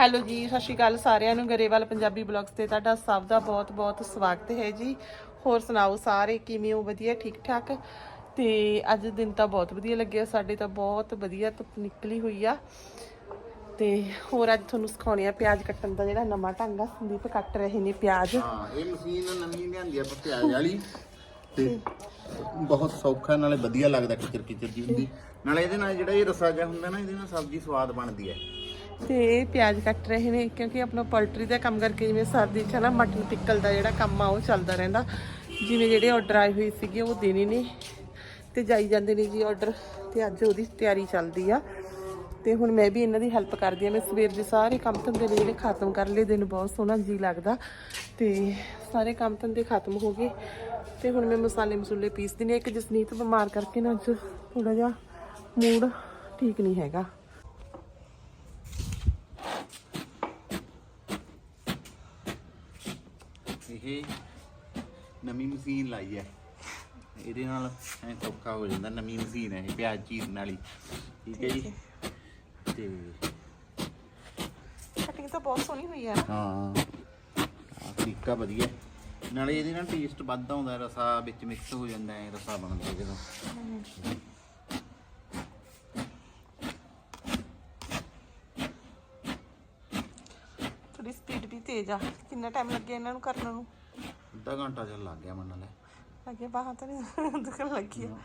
Hello ਜੀ, ਸਤਿ ਸ਼੍ਰੀ ਅਕਾਲ ਸਾਰਿਆਂ ਨੂੰ। ਗਰੇਵਾਲ ਪੰਜਾਬੀ ਬਲੌਗਸ ਤੇ ਤੁਹਾਡਾ ਸਭ ਦਾ ਬਹੁਤ-ਬਹੁਤ ਸਵਾਗਤ ਹੈ ਜੀ। ਹੋਰ ਸੁਣਾਓ ਸਾਰੇ, ਕਿਵੇਂ ਹੋ? ਵਧੀਆ, ਠੀਕ ਠਾਕ? ਤੇ ਅੱਜ ਦਿਨ ਤਾਂ ਬਹੁਤ ਵਧੀਆ ਲੱਗਿਆ, ਸਾਡੇ ਤਾਂ ਬਹੁਤ ਵਧੀਆ ਧੁੱਪ ਨਿਕਲੀ ਹੋਈ ਆ। ਤੇ ਹੋਰ ਅੱਜ ਤੁਹਾਨੂੰ ਸਿਖਾਉਣੀ ਆ ਪਿਆਜ਼ ਕੱਟਣ ਦਾ ਜਿਹੜਾ ਨਵਾਂ ਢੰਗ ਆ, ਸੰਦੀਪ ਕੱਟ ਰਹੇ ਨੇ ਪਿਆਜ਼। ਹਾਂ, ਇਹ ਮਸ਼ੀਨ ਨਵੀਂ ਲਿਆਂਦੀ ਆ ਪਿਆਜ਼ ਵਾਲੀ। ਤੇ ਬਹੁਤ ਸੌਖਾ, ਨਾਲੇ ਵਧੀਆ ਲੱਗਦਾ ਕਿਚਰ ਕਿਚਰ ਜੀ ਹੁੰਦੀ। ਨਾਲੇ ਇਹਦੇ ਨਾਲ ਜਿਹੜਾ ਇਹ ਰਸਾ ਜਿਹਾ ਹੁੰਦਾ ਨਾ, ਇਹਦੇ ਨਾਲ ਸਬਜ਼ੀ ਸਵਾਦ ਬਣਦੀ ਹੈ ਤੇ ਪਿਆਜ਼ ਕੱਟ ਰਹੇ ਨੇ, ਕਿਉਂਕਿ ਆਪਣਾ ਪੋਲਟਰੀ ਦਾ ਕੰਮ ਕਰਕੇ ਜਿਵੇਂ ਸਰਦੀ ਚ ਨਾ, ਮਟਨ ਪਿੱਕਲ ਦਾ ਜਿਹੜਾ ਕੰਮ ਆ, ਉਹ ਚੱਲਦਾ ਰਹਿੰਦਾ। ਜਿਵੇਂ ਜਿਹੜੇ ਆਰਡਰ ਆਏ ਹੋਏ ਸੀਗੇ, ਉਹ ਦੇਣੇ ਨੇ। ਤੇ ਜਾਈ ਜਾਂਦੇ ਨੇ ਜੀ ਆਰਡਰ ਤੇ ਅੱਜ ਉਹਦੀ ਤਿਆਰੀ ਚੱਲਦੀ ਆ। ਤੇ ਹੁਣ ਮੈਂ ਵੀ ਇਹਨਾਂ ਦੀ ਹੈਲਪ ਕਰਦੀ ਆ। ਮੈਂ ਸਵੇਰ ਦੇ ਸਾਰੇ ਕੰਮ ਧੰਦੇ ਨੇ ਜਿਹੜੇ ਖਤਮ ਕਰ ਲਏ, ਦਿਨ ਬਹੁਤ ਸੋਹਣਾ ਜੀ ਲੱਗਦਾ। ਤੇ ਸਾਰੇ ਕੰਮ ਧੰਦੇ ਖਤਮ ਹੋ ਗਏ। ਤੇ ਹੁਣ ਮੈਂ ਮਸਾਲੇ ਮਸੂਲੇ ਪੀਸਦੀ ਨੇ ਇੱਕ ਜਸਨੀਤ ਬਿਮਾਰ ਕਰਕੇ ਨਾ ਅੱਜ ਥੋੜਾ ਜਿਹਾ ਮੂਡ ਠੀਕ ਨਹੀਂ ਹੈਗਾ। ਇਹ ਨਵੀਂ ਮਸ਼ੀਨ ਲਾਈ ਹੈ। ਇਹਦੇ ਨਾਲ ਐ ਸੌਖਾ ਹੋ ਜਾਂਦਾ ਨਵੀਂ ਮਸ਼ੀਨ ਹੈ ਇਹ ਪਿਆਜ਼ ਚੀਰਨ ਵਾਲੀ। ਠੀਕ ਹੈ ਜੀ। ਤੇ ਕਟਿੰਗ ਤਾਂ ਬਹੁਤ ਸੋਹਣੀ ਹੋਈ ਆ ਹਾਂ। ਆਹ ਤਰੀਕਾ ਵਧੀਆ। ਹੈ। ਨਾਲੇ ਇਹਦੇ ਨਾਲ ਟੇਸਟ ਵੱਧ ਆਉਂਦਾ ਰਸਾ ਵਿੱਚ ਮਿਕਸ ਹੋ ਜਾਂਦਾ ਹੈ ਰਸਾ ਬਣਦਾ ਜਦੋਂ ਵੀ ਤੇਜ਼ ਆ। ਕਿੰਨਾ ਟਾਈਮ ਲੱਗਿਆ ਇਹਨਾਂ ਨੂੰ ਕਰਨ ਨੂੰ? ਅੱਧਾ ਘੰਟਾ ਚੱਲ ਲੱਗ ਗਿਆ ਮੰਨ ਲੈ। ਅੱਗੇ ਬਾਹਾਂ ਤਾਂ ਨਹੀਂ ਦੁਖਣ ਲੱਗੀ ਆ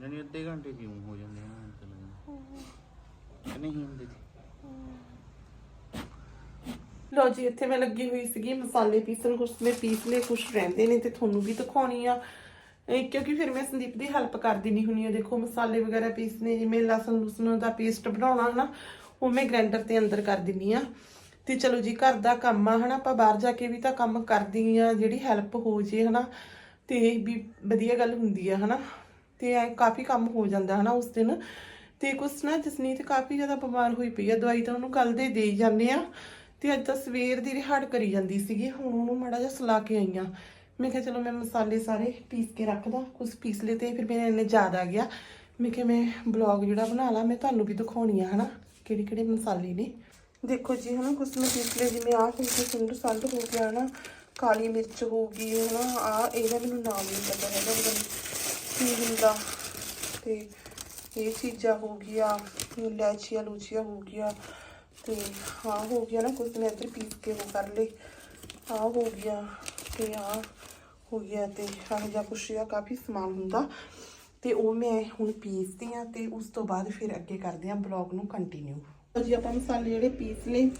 ਜਾਨੀ ਅੱਧੇ ਘੰਟੇ ਕਿਉਂ ਹੋ ਜਾਂਦੇ ਆ ਐਂ ਤਾਂ ਲੱਗਦਾ। ਨਹੀਂ ਹੁੰਦੇ ਜੀ ਲੋ ਜੀ ਇੱਥੇ ਮੈਂ ਲੱਗੀ ਹੋਈ ਸੀਗੀ ਮਸਾਲੇ ਪੀਸਣ ਕੁਛ ਮੈਂ ਪੀਸ ਲਏ ਕੁਛ ਰਹਿੰਦੇ ਨੇ ਤੇ ਤੁਹਾਨੂੰ ਵੀ ਦਿਖਾਉਣੀ ਆ। ਇਹ ਕਿਉਂਕਿ ਫਿਰ ਮੈਂ ਸੰਦੀਪ ਦੀ ਹੈਲਪ ਕਰਦੀ ਨਹੀਂ ਹੁੰਨੀ ਆ। ਦੇਖੋ ਮਸਾਲੇ ਵਗੈਰਾ ਪੀਸਨੇ ਜਿਵੇਂ ਲਸਣ ਲੁਸਣ ਦਾ ਪੇਸਟ ਬਣਾਉਣਾ ਹਨਾ ਉਹ ਮੈਂ ਗ੍ਰਾਈਂਡਰ ਤੇ ਅੰਦਰ ਕਰ ਦਿੰਨੀ ਆ। ਤੇ ਚਲੋ ਜੀ, ਘਰ ਦਾ ਕੰਮ ਆ, ਹਨਾ? ਆਪਾਂ ਬਾਹਰ ਜਾ ਕੇ ਵੀ ਤਾਂ ਕੰਮ ਕਰਦੀ ਆ, ਜਿਹੜੀ ਹੈਲਪ ਹੋ ਜੇ, ਹਨਾ? ਤੇ ਵੀ ਵਧੀਆ ਗੱਲ ਹੁੰਦੀ ਆ, ਹਨਾ? ਤੇ ਐ ਕਾਫੀ ਕੰਮ ਹੋ ਜਾਂਦਾ, ਹਨਾ, ਉਸ ਦਿਨ। ਤੇ ਕੁਛ ਨਾ, ਜਸਨੀਤ ਕਾਫੀ ਜ਼ਿਆਦਾ ਬਿਮਾਰ ਹੋਈ ਪਈ ਆ, ਦਵਾਈ ਤਾਂ ਉਹਨੂੰ ਕੱਲ ਦੇ ਦੇ ਹੀ ਜਾਂਦੇ ਆ। ਤੇ ਅੱਜ ਤਾਂ ਸਵੇਰ ਦੀ ਰਿਹਾੜ ਕਰੀ ਜਾਂਦੀ ਸੀਗੀ, ਹੁਣ ਉਹਨੂੰ ਮਾੜਾ ਜਿਹਾ ਸਲਾ ਕੇ ਆਈਆਂ ਮੈਂ ਕਿਹਾ, ਚਲੋ, ਮੈਂ ਮਸਾਲੇ ਸਾਰੇ ਪੀਸ ਕੇ ਰੱਖਦਾ ਕੁਝ ਪੀਸ ਲਏ ਤੇ ਫਿਰ ਮੇਰੇ ਇੰਨੇ ਯਾਦ ਆ ਗਿਆ। ਮੈਂ ਕਿਹਾ, ਮੈਂ ਬਲੌਗ ਜਿਹੜਾ ਬਣਾ ਲਾ, ਮੈਂ ਤੁਹਾਨੂੰ ਵੀ ਦਿਖਾਉਣੀ ਆ, ਹਨਾ? ਕਿਹੜੇ ਕਿਹੜੇ ਮਸਾਲੇ ਨੇ? ਦੇਖੋ ਜੀ, ਹਨਾ ਕੁਝ ਮੈਂ ਪੀਸ ਲਏ ਜਿਵੇਂ ਆਹ ਕੁਝ ਸੁੰਡ ਸੰਡ ਹੋ ਗਿਆ ਨਾ ਕਾਲੀ ਮਿਰਚ ਹੋ ਗਈ, ਹਨਾ ਆ ਇਹਦਾ ਮੈਨੂੰ ਨਾਮ ਨਹੀਂ ਪਤਾ ਹੈਗਾ, ਪਤਾ ਨਹੀਂ ਕੀ ਹੁੰਦਾ। ਤੇ ਇਹ ਚੀਜ਼ਾਂ ਹੋ ਗਿਆ ਇਲਾਚੀਆਂ ਲੂਚੀਆਂ ਹੋ ਗਿਆ ਤੇ ਹਾਂ ਹੋ ਗਿਆ ਨਾ ਕੁਝ ਮੈਂ ਇੱਧਰ ਪੀਸ ਕੇ ਉਹ ਕਰ ਲਈ ਆ ਹੋ ਗਿਆ ਤੇ ਆ ਹੋ ਗਿਆ ਤੇ ਆਹ ਜਿਹਾ ਕੁਛ ਆ ਕਾਫੀ ਸਮਾਨ ਹੁੰਦਾ। ਤੇ ਉਹ ਮੈਂ ਹੁਣ ਪੀਸਦੀ ਆ ਤੇ ਉਸ ਤੋਂ ਬਾਅਦ ਫਿਰ ਅੱਗੇ ਕਰਦੇ ਆ ਬਲੌਗ ਨੂੰ ਕੰਟੀਨਿਊ ਜੀ, ਆਪਾਂ ਮਸਾਲੇ ਜਿਹੜੇ ਪੀਸ ਲਏ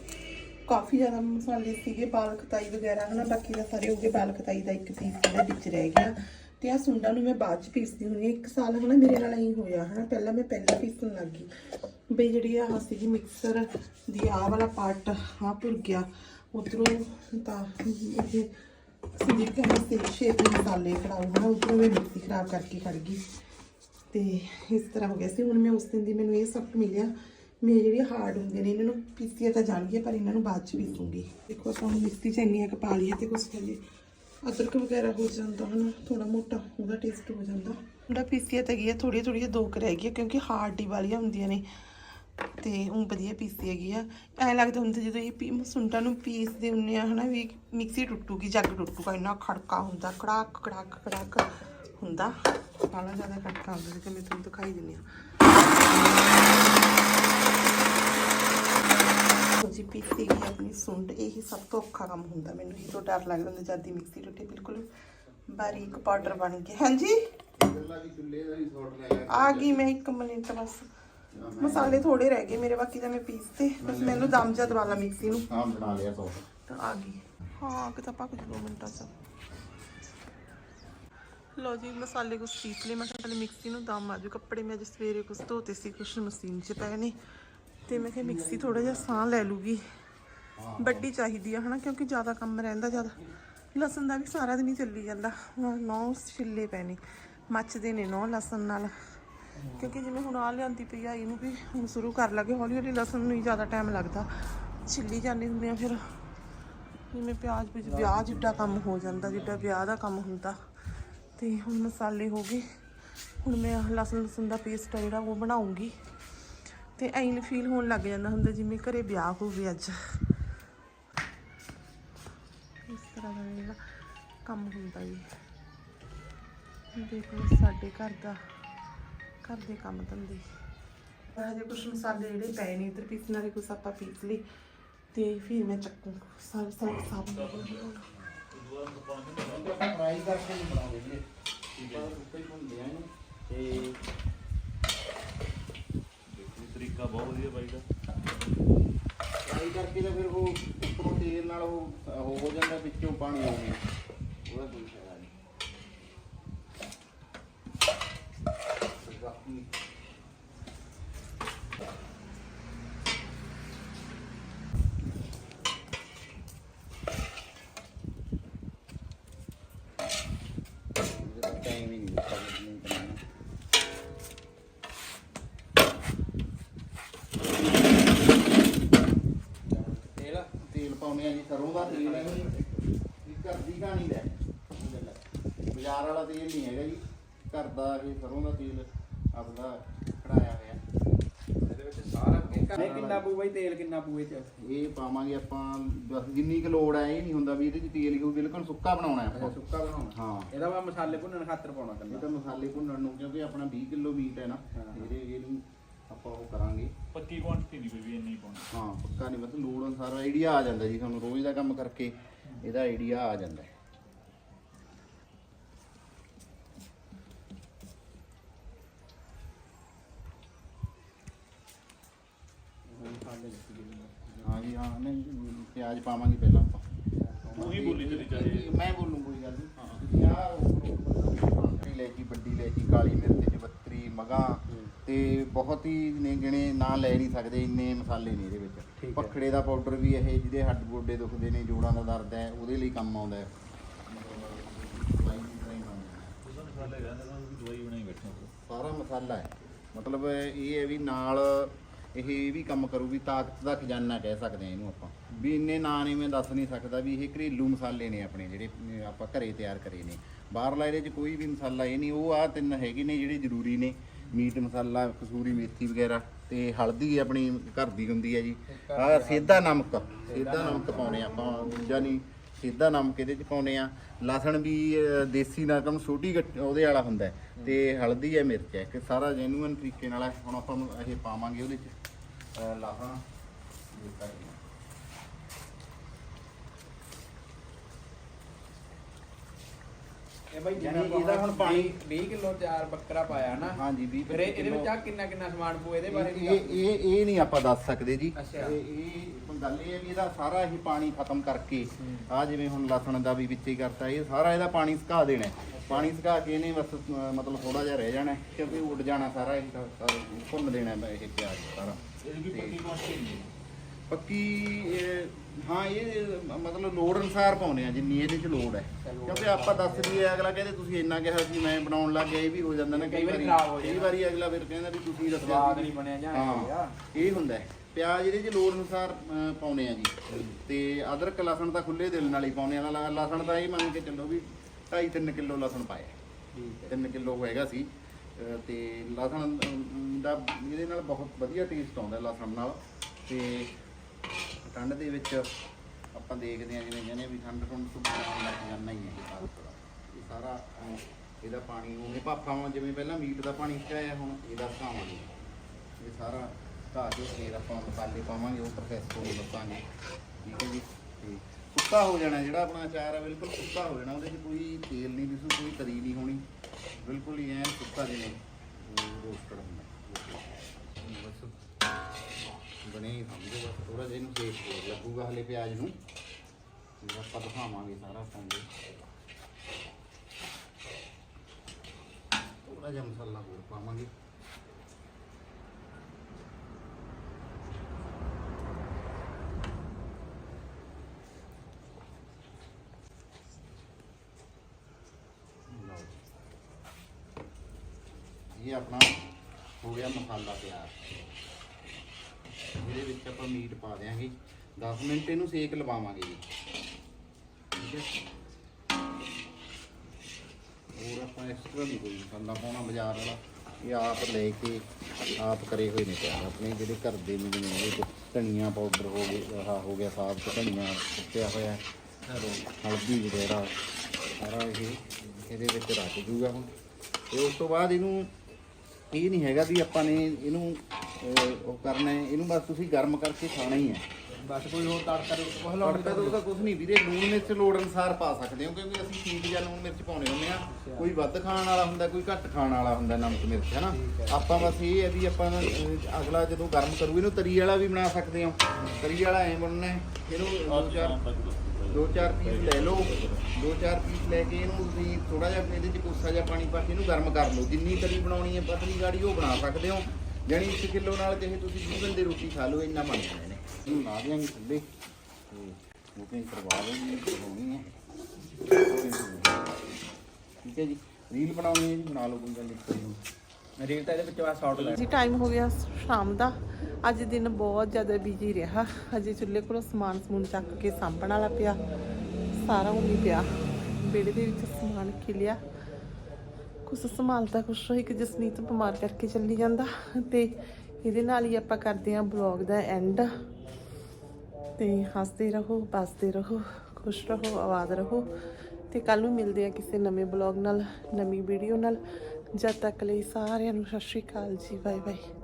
ਕਾਫੀ ਜ਼ਿਆਦਾ ਮਸਾਲੇ ਸੀਗੇ ਪਾਲਕ ਤਾਈ ਵਗੈਰਾ ਹਨਾ, ਬਾਕੀ ਦਾ ਸਾਰੇ ਹੋ ਗਏ ਪਾਲਕ ਤਾਈ ਦਾ ਇੱਕ ਪੀਸ ਜਿਹੜਾ ਵਿੱਚ ਰਹਿ ਗਿਆ। ਤੇ ਆ ਸੁੰਡਾ ਨੂੰ ਮੈਂ ਬਾਅਦ ਚ ਪੀਸਦੀ ਹੁੰਦੀ ਹਾਂ। ਇੱਕ ਸਾਲ ਹਨਾ ਮੇਰੇ ਨਾਲ ਹੀ ਹੋਇਆ ਹਨਾ, ਪਹਿਲਾਂ ਮੈਂ ਪਹਿਲਾਂ ਪੀਸਣ ਲੱਗ ਗਈ। ਬਈ ਜਿਹੜੀ ਆ ਸੀਗੀ ਮਿਕਸਰ ਦੀ ਆਹ ਵਾਲਾ ਪਾਰਟ ਆ ਭੁਰ ਗਿਆ। ਉਧਰੋਂ ਤਾਂ ਇਹ ਸੰਦੀਪ ਕਹਿੰਦੇ ਸੀ ਸ਼ੇਪ ਦੇ ਮਸਾਲੇ ਖੜਾਓ ਹਨਾ, ਉਧਰੋਂ ਮੈਂ ਮਿਕਸੀ ਖਰਾਬ ਕਰਕੇ ਖੜ ਗਈ। ਤੇ ਇਸ ਤਰ੍ਹਾਂ ਹੋ ਗਿਆ ਸੀ। ਹੁਣ ਮੈਂ ਉਸ ਦਿਨ ਦੀ ਮੈਨੂੰ ਇਹ ਸਭ ਮਿਲਿਆ। ਮੇਰੇ ਜਿਹੜੇ ਹਾਰਡ ਹੁੰਦੇ ਨੇ, ਇਹਨਾਂ ਨੂੰ ਪੀਸੀਆ ਤਾਂ ਜਾਣਗੇ ਪਰ ਇਹਨਾਂ ਨੂੰ ਬਾਅਦ ਚ ਪੀਸੂੰਗੀ ਦੇਖੋ, ਆਪਾਂ ਹੁਣ ਮਿਕਸੀ ਚ ਇੰਨੀ ਕੁ ਪਾ ਲਈਏ ਹੈ ਤੇ ਕੁਛ ਹਜੇ ਅਦਰਕ ਵਗੈਰਾ ਹੋ ਜਾਂਦਾ ਹਨਾ ਥੋੜਾ ਮੋਟਾ, ਉਹਦਾ ਟੇਸਟ ਹੋ ਜਾਂਦਾ। ਥੋੜਾ ਪੀਸੀਆ ਤਾਂ ਗਈ ਹੈ ਥੋੜੀ ਥੋੜੀ ਦੋ ਕੁ ਰਹਿ ਗਈਆਂ, ਕਿਉਂਕਿ ਹਾਰਡ ਹੀ ਵਾਲੀਆਂ ਹੁੰਦੀਆਂ ਨੇ। ਤੇ ਉਹ ਵਧੀਆ ਪੀਸੀ ਹੈਗੀ ਆ। ਐਂ ਲੱਗਦਾ ਹੁੰਦਾ ਜਦੋਂ ਇਹ ਪੀ ਸੁੰਟਾਂ ਨੂੰ ਪੀਸਦੇ ਹੁੰਨੇ ਆ ਹਨਾ, ਵੀ ਮਿਕਸੀ ਟੁੱਟੂਗੀ, ਜੱਗ ਟੁੱਟੂਗਾ, ਇੰਨਾ ਖੜਕਾ ਹੁੰਦਾ, ਕੜਾਕ ਕੜਾਕ ਕੜਾਕ ਹੁੰਦਾ। ਬਾਲਾ ਜ਼ਿਆਦਾ ਖੜਕਾ ਹੁੰਦਾ ਜਿਵੇਂ ਮੈਂ ਤੁਹਾਨੂੰ ਦਿਖਾਈ ਦਿੰਨੀ ਆ ਜੀ ਪੀਸੀ ਗਈ ਆਪਣੀ ਸੁੰਡ ਇਹੀ ਸਭ ਤੋਂ ਔਖਾ ਕੰਮ ਹੁੰਦਾ ਮੈਨੂੰ। ਇਹ ਤੋਂ ਡਰ ਲੱਗਦਾ ਹੁੰਦਾ ਜਦ ਦੀ ਮਿਕਸੀ ਟੁੱਟੇ ਬਿਲਕੁਲ ਬਾਰੀਕ ਪਾਊਡਰ ਬਣ ਗਿਆ ਹਾਂਜੀ? ਆ ਗਈ ਮੈਂ ਇੱਕ ਮਿੰਟ ਬਸ। ਮਸਾਲੇ ਥੋੜੇ ਰਹਿ ਗਏ ਮੇਰੇ ਬਾਕੀ ਤਾਂ ਮੈਂ ਪੀਸਤੇ ਬਸ ਮੈਨੂੰ ਦਮ ਜਾ ਦਵਾ ਲਾ ਮਿਕਸੀ ਨੂੰ। ਹਾਂ ਬਣਾ ਲਿਆ ਸੌਸ ਤਾਂ ਆ ਗਈ। ਹਾਂ ਕਿ ਤਾਂ ਪੱਕ ਦੋ ਮਿੰਟਾਂ ਚ। ਲੋ ਜੀ ਮਸਾਲੇ ਕੁਛ ਪੀਸ ਲਏ। ਮੈਂ ਕਿਹਾ ਪਹਿਲੇ ਮਿਕਸੀ ਨੂੰ ਦਮ ਆਜੂ ਕੱਪੜੇ ਮੈਂ ਅੱਜ ਸਵੇਰੇ ਕੁਛ ਧੋਤੇ ਸੀ ਕੁਛ ਮਸ਼ੀਨ 'ਚ ਪਏ ਨੇ। ਤੇ ਮੈਂ ਕਿਹਾ ਮਿਕਸੀ ਥੋੜਾ ਜਿਹਾ ਸਾਹ ਲੈ ਲੂਗੀ। ਵੱਡੀ ਚਾਹੀਦੀ ਆ, ਹਨਾ, ਕਿਉਂਕਿ ਜ਼ਿਆਦਾ ਕੰਮ ਰਹਿੰਦਾ, ਜ਼ਿਆਦਾ। ਲਸਣ ਦਾ ਵੀ ਸਾਰਾ ਦਿਨ ਹੀ ਚੱਲੀ ਜਾਂਦਾ। ਹੁਣ ਨੌ ਛਿੱਲੇ ਪੈਣੇ ਮੱਚਦੇ ਨੇ ਨੌ ਲਸਣ ਨਾਲ। ਕਿਉਂਕਿ ਜਿਵੇਂ ਹੁਣ ਆ ਲਿਆਂਦੀ ਪਈ ਆ, ਇਹਨੂੰ ਵੀ ਹੁਣ ਸ਼ੁਰੂ ਕਰ ਲਾਂਗੇ। ਹੌਲੀ ਹੌਲੀ ਲਸਣ ਨੂੰ ਹੀ ਜ਼ਿਆਦਾ ਟਾਈਮ ਲੱਗਦਾ। ਛਿੱਲੀ ਜਾਂਦੇ ਹੁੰਦੇ ਆ ਫਿਰ। ਜਿਵੇਂ ਪਿਆਜ਼ ਵਿੱਚ ਵਿਆਹ ਜਿੱਡਾ ਕੰਮ ਹੋ ਜਾਂਦਾ, ਜਿੱਡਾ ਵਿਆਹ ਦਾ ਕੰਮ ਹੁੰਦਾ। ਤੇ ਹੁਣ ਮਸਾਲੇ ਹੋ ਗਏ। ਹੁਣ ਮੈਂ ਲਸਣ ਲਸਣ ਦਾ ਪੇਸਟ ਆ ਜਿਹੜਾ, ਉਹ ਬਣਾਉਂਗੀ। ਤੇ ਐਂ ਫੀਲ ਹੋਣ ਲੱਗ ਜਾਂਦਾ ਹੁੰਦਾ ਜਿਵੇਂ ਘਰੇ ਵਿਆਹ ਹੋਵੇ ਅੱਜ। ਇਸ ਤਰ੍ਹਾਂ ਦਾ ਜਿਹੜਾ ਕੰਮ ਹੁੰਦਾ ਏ ਦੇਖੋ ਸਾਡੇ ਘਰ ਦਾ, ਘਰ ਦੇ ਕੰਮ ਧੰਦੇ। ਹਜੇ ਕੁਛ ਮਸਾਲੇ ਜਿਹੜੇ ਪਏ ਨੇ ਇਧਰ ਪੀਸਣ ਵਾਲੇ ਕੁਛ ਆਪਾਂ ਪੀਸ ਲਈ, ਤੇ ਫਿਰ ਮੈਂ ਚੱਕੂ। ਸਾਰੇ ਸਾਰੇ ਸਾਫ਼ ਫਰਾਈ ਕਰਕੇ ਨਹੀਂ ਬਣਾਉਂਦੇ ਠੀਕ ਹੈ। ਰੁਪਏ ਹੁੰਦੇ ਆ ਤੇ ਜਾਂਦਾ ਵਿੱਚੋਂ ਪਾਣੀ ਹੋ ਗਿਆ ਉਹਦਾ ਕੋਈ ਫਾਇਦਾ ਨਹੀਂ ਤੇ ਬਾਕੀ ਟਾਈਮ ਹੀ ਨਹੀਂ ਨਿਕਲਦਾ ਨਹੀਂ ਬਣਾਉਣਾ ਤੇਲ ਤੇਲ ਪਾਉਣੇ ਆ ਜੀ ਸਰੋਂ ਦਾ ਤੇਲ ਹੈ ਇਹ ਘਰ ਦੀ ਕਹਾਣੀ ਦਾ ਹੈ। ਬਾਜ਼ਾਰ ਵਾਲਾ ਤੇਲ ਨਹੀਂ ਹੈਗਾ ਜੀ। ਘਰ ਦਾ ਇਹ ਸਰੋਂ ਦਾ ਤੇਲ ਆਪਦਾ ਕਢਾਇਆ ਹੋਇਆ। ਇਹਦੇ ਵਿੱਚ ਸਾਰਾ ਇਹ ਕਿੰਨਾ ਪੂ ਬਈ? ਤੇਲ ਕਿੰਨਾ ਪੂ ਇਹ ਚ? ਇਹ ਪਾਵਾਂਗੇ ਆਪਾਂ ਬਸ ਜਿੰਨੀ ਕੁ ਲੋੜ ਹੈ ਇਹ ਨਹੀਂ ਹੁੰਦਾ ਵੀ ਇਹਦੇ ਚ ਤੇਲ ਹੀ ਹੋਊ ਬਿਲਕੁਲ ਸੁੱਕਾ ਬਣਾਉਣਾ ਹੈ ਅੱਛਾ ਆਪਾਂ ਸੁੱਕਾ ਬਣਾਉਣਾ ਹਾਂ। ਇਹਦਾ ਵਾ ਮਸਾਲੇ ਭੁੰਨਣ ਖਾਤਰ ਪਾਉਣਾ ਇਹ ਕੱਲਾ ਤਾਂ ਮਸਾਲੇ ਭੁੰਨਣ ਨੂੰ ਕਿਉਂਕਿ ਆਪਣਾ 20 ਕਿਲੋ ਮੀਟ ਹੈ ਨਾ ਹਾਂ। ਇਹਦੇ ਇਹਨੂੰ ਆਪਾਂ ਉਹ ਕਰਾਂਗੇ। ਪੱਕੀ ਕੁਆਂਟੀਟੀ ਨਹੀਂ ਕੋਈ ਵੀ ਇੰਨੀ ਪਾਉਣੀ। ਹਾਂ ਪੱਕਾ ਨਹੀਂ ਬਸ ਲੋੜ ਅਨਸਾਰ ਆਈਡੀਆ ਆ ਜਾਂਦਾ ਜੀ ਤੁਹਾਨੂੰ ਰੋਜ਼ ਦਾ ਕੰਮ ਕਰਕੇ ਇਹਦਾ ਆਈਡੀਆ ਆ ਜਾਂਦਾ। ਹੈ ਹਾਂ ਜੀ ਹਾਂ ਨਹੀਂ ਪਿਆਜ਼ ਪਾਵਾਂਗੇ ਪਹਿਲਾਂ ਆਪਾਂ। ਤੂੰ ਹੀ ਬੋਲੀ ਚੱਲੀ ਚਾਹੀਏ। ਮੈਂ ਬੋਲੂੰ ਕੋਈ ਗੱਲ ਨਹੀਂ। ਹਾਂ ਯਾਰ ਇਲਾਇਚੀ ਵੱਡੀ ਇਲਾਇਚੀ ਕਾਲੀ ਮਿਰਚ ਜਵੱਤਰੀ ਮਗਾ ਤੇ ਬਹੁਤ ਹੀ ਨੇ ਗਿਣੇ ਨਾਂ ਲੈ ਨਹੀਂ ਸਕਦੇ ਇੰਨੇ ਮਸਾਲੇ ਨੇ ਇਹਦੇ ਵਿੱਚ। ਪਖੜੇ ਦਾ ਪਾਊਡਰ ਵੀ ਇਹ ਜਿਹਦੇ ਹੱਡ ਗੋਡੇ ਦੁਖਦੇ ਨੇ ਜੋੜਾਂ ਦਾ ਦਰਦ ਹੈ ਉਹਦੇ ਲਈ ਕੰਮ ਆਉਂਦਾ ਹੈ। ਸਾਰਾ ਮਸਾਲਾ ਹੈ। ਮਤਲਬ ਇਹ ਹੈ ਵੀ ਨਾਲ ਇਹ ਵੀ ਕੰਮ ਕਰੂ ਵੀ ਤਾਕਤ ਦਾ ਖਜ਼ਾਨਾ ਕਹਿ ਸਕਦੇ ਆ ਇਹਨੂੰ ਆਪਾਂ। ਵੀ ਇੰਨੇ ਨਾਂ ਨਹੀਂ ਮੈਂ ਦੱਸ ਨਹੀਂ ਸਕਦਾ ਵੀ ਇਹ ਘਰੇਲੂ ਮਸਾਲੇ ਨੇ ਆਪਣੇ ਜਿਹੜੇ ਆਪਾਂ ਘਰੇ ਤਿਆਰ ਕਰੇ ਨੇ। ਬਾਹਰਲਾ ਇਹਦੇ 'ਚ ਕੋਈ ਵੀ ਮਸਾਲਾ ਇਹ ਨਹੀਂ ਉਹ ਆ ਤਿੰਨ ਹੈਗੇ ਨੇ ਜਿਹੜੇ ਜ਼ਰੂਰੀ ਨੇ। ਮੀਟ ਮਸਾਲਾ ਕਸੂਰੀ ਮੇਥੀ ਵਗੈਰਾ ਤੇ ਹਲਦੀ ਆਪਣੀ ਘਰ ਦੀ ਹੁੰਦੀ ਹੈ ਜੀ। ਆ ਸੇਧਾ ਨਮਕ ਸੇਧਾ ਨਮਕ। ਪਾਉਣੇ ਆਪਾਂ ਦੂਜਾ ਨਹੀਂ ਸਿੱਧਾ ਨਮਕ ਇਹਦੇ ਚ ਪਾਉਨੇ ਆ। ਲਸਣ ਵੀ ਦੇਸੀ ਨਕਮ ਛੋਟੀ ਉਹਦੇ ਵਾਲਾ ਹੁੰਦਾ ਤੇ ਹਲਦੀ ਹੈ ਮਿਰਚ ਹੈ। ਕਿ ਸਾਰਾ ਜੈਨੂਇਨ ਤਰੀਕੇ ਨਾਲ। ਹੁਣ ਆਪਾਂ ਇਹ ਪਾਵਾਂਗੇ ਉਹਦੇ ਚ। ਲਸਣ ਇਹ ਕਰਕੇ। ਇਹ ਬਈ ਯਾਨੀ ਜਿੰਨਾ ਇਹਦਾ ਹੁਣ ਪਾਣੀ 20 ਕਿਲੋ ਚਾਰ ਬੱਕਰਾ ਪਾਇਆ ਨਾ। ਹਾਂਜੀ 20 ਫਿਰ ਇਹ- ਇਹਦੇ ਵਿੱਚ ਆ ਕਿੰਨਾ ਕਿੰਨਾ ਸਮਾਨ ਪੂ ਇਹਦੇ ਬਾਰੇ ਵੀ ਇਹ ਇਹ ਇਹ ਨਹੀਂ ਆਪਾਂ ਦੱਸ ਸਕਦੇ ਜੀ। ਅੱਛਾ। ਇਹ ਇਹ ਗੱਲ ਇਹ ਹੈ ਵੀ ਇਹਦਾ ਸਾਰਾ ਹੀ ਪਾਣੀ ਖਤਮ ਕਰਕੇ ਆ ਜਿਵੇਂ ਹੁਣ ਲਸਣ ਦਾ ਵੀ ਵਿੱਚ ਕਰਤਾ ਇਹ ਸਾਰਾ ਇਹਦਾ ਪਾਣੀ ਸੁਕਾ ਦੇਣਾ। ਪਾਣੀ ਸੁਕਾ ਕੇ ਇਹਨੇ ਬਸ ਮਤਲਬ ਥੋੜਾ ਜਿਹਾ ਰਹਿ ਜਾਣਾ ਕਿਉਂਕਿ ਉੱਡ ਜਾਣਾ ਸਾਰਾ ਇਹ ਭੁੰਨ ਦੇਣਾ ਹੈ ਇਹ ਪਿਆਜ਼ ਸਾਰਾ। ਇਹਦੀ ਵੀ ਪੱਕੀ ਕੁਆਂਟੀਟੀ ਨਹੀਂ। ਪੱਕੀ ਇਹ- ਹਾਂ ਇਹ ਮਤਲਬ ਲੋੜ ਅਨਸਾਰ ਪਾਉਨੇ ਆ ਜਿੰਨੀ ਇਹਦੇ ਚ ਲੋੜ ਹੈ। ਕਿਉਂਕਿ ਆਪਾਂ ਦੱਸ ਦਈਏ ਅਗਲਾ ਕਹਿੰਦੇ ਤੁਸੀਂ ਇੰਨਾ ਕਿਹਾ ਸੀ ਮੈਂ ਬਣਾਉਣ ਲੱਗ ਗਿਆ ਇਹ ਵੀ ਹੋ ਜਾਂਦਾ ਨਾ ਕਈ ਵਾਰੀ ਖਰਾਬ ਹੋ ਕਈ ਜਾਂਦਾ। ਵਾਰੀ ਅਗਲਾ ਫਿਰ ਕਹਿੰਦਾ ਵੀ ਤੁਸੀਂ ਦੱਸਿਆ ਸਵਾਦ ਸੀ। ਨਹੀਂ ਬਣਿਆ ਜਾਂ ਹਾਂ ਇਹ ਹੁੰਦਾ ਹੈ। ਪਿਆਜ਼ ਇਹਦੇ ਚ ਲੋੜ ਅਨੁਸਾਰ ਅਹ, ਪਾਉਨੇ ਆ ਜੀ। ਤੇ ਅਦਰਕ ਲਸਣ ਤਾਂ ਖੁੱਲੇ ਦਿਲ ਨਾਲ ਹੀ ਪਾਉਨੇ ਆ। ਲ- ਲਸਣ ਤਾਂ ਇਹ ਮੰਨ ਕੇ ਚੱਲੋ ਵੀ 2.5 3 ਕਿਲੋ ਲਸਣ ਪਾਇਆ। ਠੀਕ ਹੈ। 3 ਕਿਲੋ ਹੋਏਗਾ ਸੀ। ਅਹ, ਤੇ ਲਸਣ ਅਮ, ਦਾ ਇਹਦੇ ਨਾਲ ਬਹੁਤ ਵਧੀਆ ਟੇਸਟ ਆਉਂਦਾ ਲਸਣ ਨਾਲ। ਤੇ ਠੰਡ ਦੇ ਵਿੱਚ ਆਪਾਂ ਦੇਖਦੇ ਹਾਂ ਜਿਵੇਂ ਕਹਿੰਦੇ ਆ ਵੀ ਠੰਡ ਠੰਡ ਤੋਂ ਬਚਾਉਣ ਲੱਗ ਜਾਂਦਾ ਹੀ ਹੈ ਇਹ ਸਾਰਾ ਥੋੜ੍ਹਾ। ਇਹ ਸਾਰਾ ਅਮ, ਇਹਦਾ ਪਾਣੀ ਉਹਨੇ ਭਾਫਾਵਾਂ ਜਿਵੇਂ ਪਹਿਲਾਂ ਮੀਟ ਦਾ ਪਾਣੀ ਸੁਕਾਇਆ ਹੁਣ ਇਹਦਾ ਸੁਕਾਵਾਂਗੇ ਇਹ ਸਾਰਾ ਘਾ ਕੇ ਫੇਰ ਆਪਾਂ ਮਸਾਲੇ ਪਾਵਾਂਗੇ ਉਹ ਪ੍ਰੋਸੈਸ ਤੋਂ ਦੱਸਾਂਗੇ। ਠੀਕ ਹੈ ਜੀ? ਤੇ ਸੁੱਕਾ ਹੋ ਜਾਣਾ ਜਿਹੜਾ ਆਪਣਾ ਅਚਾਰ ਆ ਬਿਲਕੁਲ ਸੁੱਕਾ ਹੋ ਜਾਣਾ ਉਹਦੇ 'ਚ ਕੋਈ ਤੇਲ ਨਹੀਂ ਦਿਸੂ ਕੋਈ ਤਰੀ ਨਹੀਂ ਹੋਣੀ। ਬਿਲਕੁਲ ਹੀ ਐਨ ਸੁੱਕਾ ਜਿਵੇਂ ਰੋਸਟਡ ਹੁੰਦਾ। ਬਸ ਬਣੇ ਹੀ ਸਮਝੋ ਬਸ ਥੋੜਾ ਜਿਹਾ ਇਹਨੂੰ ਸੇਕ ਹੋਰ ਲੱਗੂਗਾ ਹਲੇ ਪਿਆਜ਼ ਨੂੰ। ਫਿਰ ਆਪਾਂ ਦਿਖਾਵਾਂਗੇ ਸਾਰਾ ਪਾਉਂਦੇ ਥੋੜਾ ਜਿਹਾ ਮਸਾਲਾ ਹੋਰ ਪਾਵਾਂਗੇ। ਜੀ। ਇਹ ਆਪਣਾ ਹੋ ਗਿਆ ਮਸਾਲਾ ਤਿਆਰ। ਇਹਦੇ ਵਿੱਚ ਆਪਾਂ ਮੀਟ ਪਾ ਦਿਆਂਗੇ। 10 ਮਿੰਟ ਇਹਨੂੰ ਸੇਕ ਲਵਾਵਾਂਗੇ ਜੀ। ਠੀਕ ਹੈ। ਹੋਰ ਆਪਾਂ ਐਕਸਟਰਾ ਨਹੀਂ ਕੋਈ ਮਸਾਲਾ ਪਾਉਣਾ ਬਾਜ਼ਾਰ ਵਾਲਾ। ਇਹ ਆਪ ਲੈ ਕੇ ਆਪ ਕਰੇ ਹੋਏ ਨੇ ਤਿਆਰ। ਆਪਣੇ ਜਿਹੜੇ ਘਰ ਦੇ ਨੇ ਜਿਵੇਂ ਇਹ ਧਨੀਆ ਪਾਊਡਰ ਹੋ ਗਿਆ ਆਹ ਹੋ ਗਿਆ ਸਾਬਤ ਧਨੀਆ ਕੁੱਟਿਆ ਹੋਇਆ ਹਲਦੀ ਵਗੈਰਾ ਸਾਰਾ ਇਹ ਇਹਦੇ ਵਿੱਚ ਰੱਖ ਜੂਗਾ ਹੁਣ। ਤੇ ਉਸ ਤੋਂ ਬਾਅਦ ਇਹਨੂੰ ਇਹ ਨਹੀਂ ਹੈਗਾ ਵੀ ਆਪਾਂ ਨੇ ਇਹਨੂੰ ਉਹ ਕਰਨਾ ਹੈ। ਇਹਨੂੰ ਬਸ ਤੁਸੀਂ ਗਰਮ ਕਰਕੇ ਖਾਣਾ ਹੀ ਹੈ। ਬਸ ਕੋਈ ਹੋਰ ਤੜਕਾ ਹਲਾਉਣ ਦਾ ਤਾਂ ਉਹਦਾ ਕੁਝ ਨਹੀਂ ਵੀਰੇ ਲੂਣ ਮਿਰਚ ਲੋੜ ਅਨੁਸਾਰ ਪਾ ਸਕਦੇ ਹੋ ਕਿਉਂਕਿ ਅਸੀਂ ਠੀਕ ਜਾਂ ਲੂਣ ਮਿਰਚ ਪਾਉਣੇ ਹੁੰਦੇ ਆ। ਕੋਈ ਵੱਧ ਖਾਣ ਵਾਲਾ ਹੁੰਦਾ ਕੋਈ ਘੱਟ ਖਾਣ ਵਾਲਾ ਹੁੰਦਾ ਨਮਕ ਮਿਰਚ ਹੈਨਾ ਆਪਾਂ ਬਸ ਇਹ ਹੈ ਵੀ ਆਪਾਂ ਨਾ, ਅਹ, ਅਗਲਾ ਜਦੋਂ ਗਰਮ ਕਰੂ ਇਹਨੂੰ ਤਰੀ ਵਾਲਾ ਵੀ ਬਣਾ ਸਕਦੇ ਹੋ। ਤਰੀ ਵਾਲਾ ਐ ਬਣਨਾ ਹੈ ਇਹਨੂੰ ਦੋ ਚਾਰ ਦੋ। ਚਾਰ ਪੀਸ ਲੈ ਲਓ। ਦੋ ਚਾਰ ਪੀਸ ਲੈ ਕੇ ਇਹਨੂੰ ਤੁਸੀਂ ਥੋੜਾ ਜਿਹਾ ਇਹਦੇ ਚ ਕੋਸਾ ਜਿਹਾ ਪਾਣੀ ਪਾ ਕੇ ਇਹਨੂੰ ਗਰਮ ਕਰ ਲਓ। ਜਿੰਨੀ ਤਰੀ ਬਣਾਉਣੀ ਹੈ ਪਤਲੀ ਗਾੜੀ ਉਹ ਬਣਾ ਸਕਦੇ ਹੋ। ਜਾਣੀ 1 ਕਿਲੋ ਨਾਲ ਚਾਹੇ ਤੁਸੀਂ 20 ਬੰਦੇ ਰੋਟੀ ਖਾ ਲਓ ਇੰਨਾ ਬਣ ਜਾਣਾ ਇਹਨੇ ਇਹਨੂੰ ਲਾ ਦਿਆਂਗੇ ਥੱਲੇ। ਤੇ ਬੁਕਿੰਗ ਕਰਵਾ ਜੀ ਬਣਾਉਣੀ ਹੈ। ਠੀਕ ਹੈ ਜੀ। ਰੀਲ ਬਣਾਉਣੀ ਹੈ ਜੀ ਬਣਾ ਲਓ ਕੋਈ ਗੱਲ ਨਹੀਂ। ਰੀਲ ਤਾਂ ਇਹਦੇ ਵਿੱਚ ਆ ਸ਼ਾਰਟ ਲੈ ਜੀ ਟਾਈਮ ਹੋ ਗਿਆ ਸ਼ਾਮ ਦਾ। ਅੱਜ ਦਿਨ ਬਹੁਤ ਜ਼ਿਆਦਾ ਬਿਜ਼ੀ ਰਿਹਾ। ਅਜੇ ਚੁੱਲ੍ਹੇ ਕੋਲੋਂ ਸਮਾਨ ਸਮੂਨ ਚੱਕ ਕੇ ਸਾਂਭਣ ਵਾਲਾ ਪਿਆ। ਸਾਰਾ ਉਮੀ ਪਿਆ। ਵਿਹੜੇ ਦੇ ਵਿੱਚ ਸਮਾਨ ਖਿਲਿਆ। ਕੁਛ ਸੰਭਾਲਦਾ ਕੁਛ ਇੱਕ ਜਸਨੀਤ ਬਿਮਾਰ ਕਰਕੇ ਚੱਲੀ ਜਾਂਦਾ ਤੇ ਇਹਦੇ ਨਾਲ ਹੀ ਆਪਾਂ ਕਰਦੇ ਹਾਂ ਬਲੌਗ ਦਾ ਐਂਡ ਤੇ ਹੱਸਦੇ ਰਹੋ ਬਸਦੇ ਰਹੋ, ਖੁਸ਼ ਰਹੋ, ਆਵਾਜ਼ ਰਹੋ ਤੇ ਕੱਲ ਨੂੰ ਮਿਲਦੇ ਆ ਕਿਸੇ ਨਵੇਂ ਬਲੌਗ ਨਾਲ, ਨਵੀਂ ਵੀਡੀਓ ਨਾਲ। ਜਦ ਤੱਕ ਲਈ ਸਾਰਿਆਂ ਨੂੰ ਸਤਿ ਸ਼੍ਰੀ ਅਕਾਲ ਜੀ ਬਾਏ ਬਾਏ